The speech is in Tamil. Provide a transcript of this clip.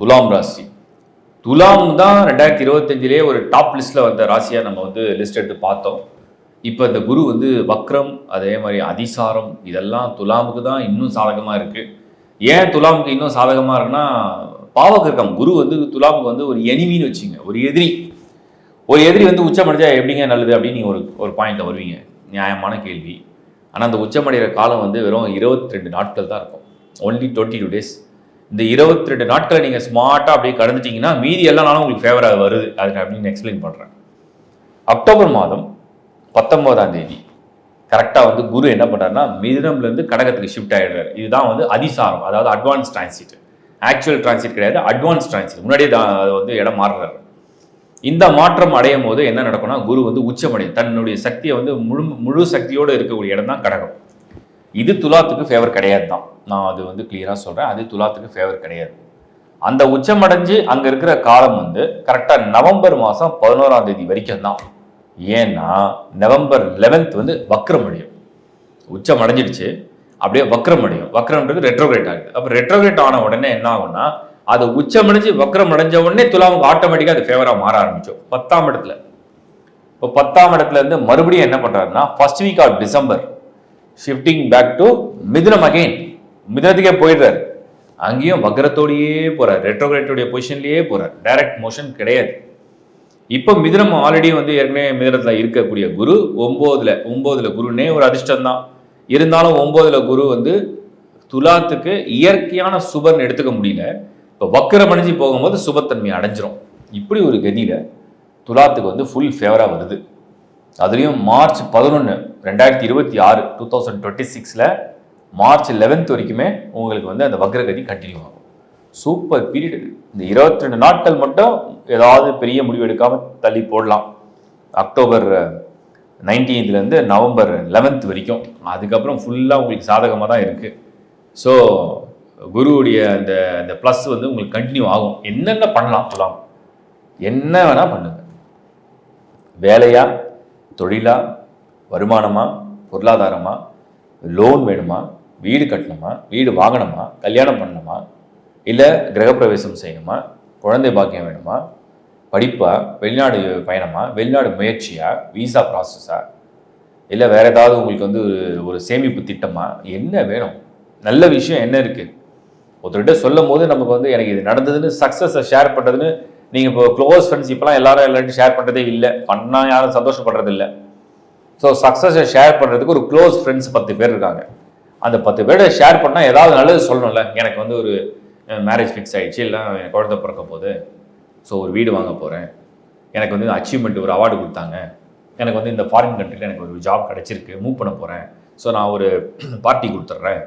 துலாம் ராசி. துலாம் தான் ரெண்டாயிரத்தி இருபத்தஞ்சிலே ஒரு டாப் லிஸ்ட்டில் வந்த ராசியாக நம்ம வந்து லிஸ்ட் எடுத்து பார்த்தோம். இப்போ இந்த குரு வந்து வக்ரம் அதே மாதிரி அதிசாரம் இதெல்லாம் துலாமுக்கு தான் இன்னும் சாதகமாக இருக்குது ஏன் துலாமுக்கு இன்னும் சாதகமாக இருக்குன்னா பாவகிரகம் குரு வந்து துலாமுக்கு வந்து ஒரு எனிமின்னு வச்சுங்க ஒரு எதிரி. ஒரு எதிரி வந்து உச்சமடைஞ்சா எப்படிங்க நல்லது அப்படின்னு நீங்கள் ஒரு ஒரு பாயிண்ட்டில் வருவீங்க. நியாயமான கேள்வி. ஆனால் அந்த உச்சமடைகிற காலம் வந்து வெறும் இருபத்தி ரெண்டு நாட்கள் தான் இருக்கும். ஒன்லி டுவெண்ட்டி டூ டேஸ் இந்த இருபத்தி ரெண்டு நாட்களை நீங்கள் ஸ்மார்ட்டாக அப்படியே கடந்துட்டீங்கன்னா மீதி எல்லா நாளும் உங்களுக்கு ஃபேவராக வருது. அதுக்கு அப்படின்னு எக்ஸ்பிளைன் பண்ணுறேன் அக்டோபர் மாதம் பத்தொன்பதாம் தேதி கரெக்டாக வந்து குரு என்ன பண்ணுறாருன்னா மிதுனம்லேருந்து கடகத்துக்கு ஷிஃப்ட் ஆகிடுறாரு இதுதான் வந்து அதிசாரம் அதாவது அட்வான்ஸ் டிரான்சிட் ஆக்சுவல் டிரான்சிட் கிடையாது அட்வான்ஸ் டிரான்சிட் முன்னாடியே தான் அதை வந்து இடம் மாறுறாரு. இந்த மாற்றம் அடையும் போது என்ன நடக்கும்னா குரு வந்து உச்சமடையும். தன்னுடைய சக்தியை வந்து முழு முழு சக்தியோடு இருக்கக்கூடிய இடம் தான் கடகம். இது துலாத்துக்கு ஃபேவர் கிடையாது தான் நான் அது வந்து கிளியராக சொல்கிறேன் அது துலாத்துக்கு ஃபேவர் கிடையாது. அந்த உச்சமடைஞ்சு அங்கே இருக்கிற காலம் வந்து கரெக்டாக நவம்பர் மாதம் பதினோராம் தேதி வரைக்கும் தான் ஏன்னா நவம்பர் லெவன்த் வந்து வக்ரம் அடையும். உச்சம் அடைஞ்சிடுச்சு அப்படியே வக்ரம் அடையும். வக்ரம்ன்றது ரெட்ரோகிரேட் ஆகுது. அப்போ ரெட்ரோகிரேட் ஆன உடனே என்ன ஆகும்னா அது உச்சமடைஞ்சு வக்ரம் அடைஞ்ச உடனே துலாமுக்கு ஆட்டோமேட்டிக்காக அது ஃபேவராக மாற ஆரம்பிச்சோம் பத்தாம் இடத்துல. இப்போ பத்தாம் இடத்துல இருந்து மறுபடியும் என்ன பண்ணுறாருன்னா first week of December shifting back to மிதுனம் அகைன் மிதுனத்துக்கே போயிடுறாரு. அங்கேயும் வக்ரத்தோடையே போகிறார் ரெட்ரோகிரேட்டோடைய பொசிஷன்லேயே போகிறார் டைரக்ட் மோஷன் கிடையாது. இப்போ மிதுனம் ஆல்ரெடி வந்து ஏற்கனவே மிதுனத்தில் இருக்கக்கூடிய குரு ஒம்போதில் ஒம்போதில் குருனே ஒரு அதிர்ஷ்டம் தான் இருந்தாலும் ஒம்போதில் குரு வந்து துலாத்துக்கு இயற்கையான சுபர்னு எடுத்துக்க முடியல. இப்போ வக்கரம் அடைஞ்சு போகும்போது சுபத்தன்மை அடைஞ்சிரும். இப்படி ஒரு கதியில் துலாத்துக்கு வந்து ஃபுல் ஃபேவராக வருது. அதுலேயும் மார்ச் பதினொன்று ரெண்டாயிரத்தி இருபத்தி ஆறு டூ தௌசண்ட் டுவெண்ட்டி சிக்ஸில் மார்ச் லெவன்த் வரைக்குமே உங்களுக்கு வந்து அந்த வக்ரகதி கண்டினியூ ஆகும். சூப்பர் பீரியட் இந்த இருபத்தி ரெண்டு நாட்கள் மட்டும் ஏதாவது பெரிய முடிவு எடுக்காமல் தள்ளி போடலாம். அக்டோபர் நைன்டீன்த்லேருந்து நவம்பர் லெவன்த் வரைக்கும். அதுக்கப்புறம் ஃபுல்லாக உங்களுக்கு சாதகமாக தான் இருக்குது ஸோ குருவுடைய அந்த அந்த ப்ளஸ் வந்து உங்களுக்கு கண்டினியூ ஆகும். என்னென்ன பண்ணலாம்? சொல்லலாம். என்ன வேணால் பண்ணுங்கள் வேலையாக தொழிலா வருமானமா பொருளாதாரமா லோன் வேணுமா வீடு கட்டணுமா வீடு வாங்கணுமா கல்யாணம் பண்ணணுமா இல்லை கிரகப்பிரவேசம் செய்யணுமா குழந்தை பாக்கியம் வேணுமா படிப்பா வெளிநாடு பயணமா வெளிநாடு முயற்சியா விசா ப்ராசஸா இல்லை வேற ஏதாவது உங்களுக்கு வந்து ஒரு- சேமிப்பு திட்டமா என்ன வேணும்? நல்ல விஷயம் என்ன இருக்குது ஒருத்தர்கிட்ட சொல்லும் போது நமக்கு வந்து எனக்கு இது நடந்ததுன்னு சக்ஸஸை ஷேர் பண்ணுறதுன்னு நீங்கள் இப்போ க்ளோஸ் ஃப்ரெண்ட்ஸ் இப்போலாம் எல்லாரும் எல்லாரும் ஷேர் பண்ணுறதே இல்லை. பண்ணால் யாரும் சந்தோஷப்படுறது இல்லை ஸோ சக்ஸஸை ஷேர் பண்ணுறதுக்கு ஒரு க்ளோஸ் ஃப்ரெண்ட்ஸ் பத்து பேர் இருக்காங்க. அந்த பத்து பேரை ஷேர் பண்ணால் ஏதாவது நல்லது சொல்லணும்ல. எனக்கு வந்து ஒரு மேரேஜ் ஃபிக்ஸ் ஆகிடுச்சு இல்லை என் குழந்த பிறக்க போகுது. ஸோ ஒரு வீடு வாங்க போகிறேன் எனக்கு வந்து அச்சீவ்மெண்ட் ஒரு அவார்டு கொடுத்தாங்க. எனக்கு வந்து இந்த ஃபாரின் கண்ட்ரியில் எனக்கு ஒரு ஜாப் கிடச்சிருக்கு. மூவ் பண்ண போகிறேன் ஸோ நான் ஒரு பார்ட்டி கொடுத்துட்றேன்.